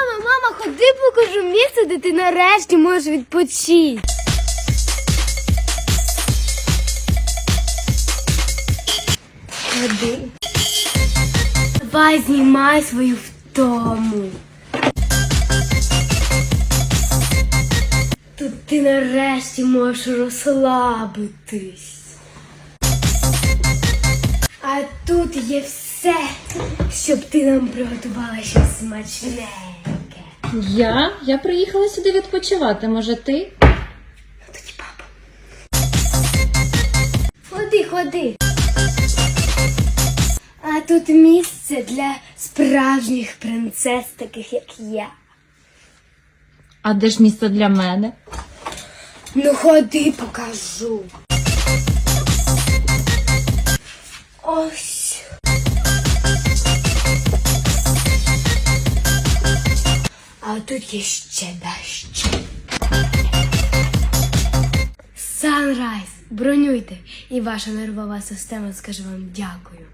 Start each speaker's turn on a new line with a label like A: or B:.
A: Мама, мама, ходи покажу місце, де ти нарешті можеш відпочити. Ходи. Давай знімай свою втому. Тут ти нарешті можеш розслабитись. А тут є все, щоб ти нам приготувала щось смачненьке.
B: Я? Я приїхала сюди відпочивати. Може, ти?
A: Тоді папа. Ходи, ходи. А тут місце для справжніх принцес, таких як я.
B: А де ж місце для мене?
A: Ну ходи, покажу. Ось. А тут є ще дещо. Санрайз, бронюйте, і ваша нервова система скаже вам дякую.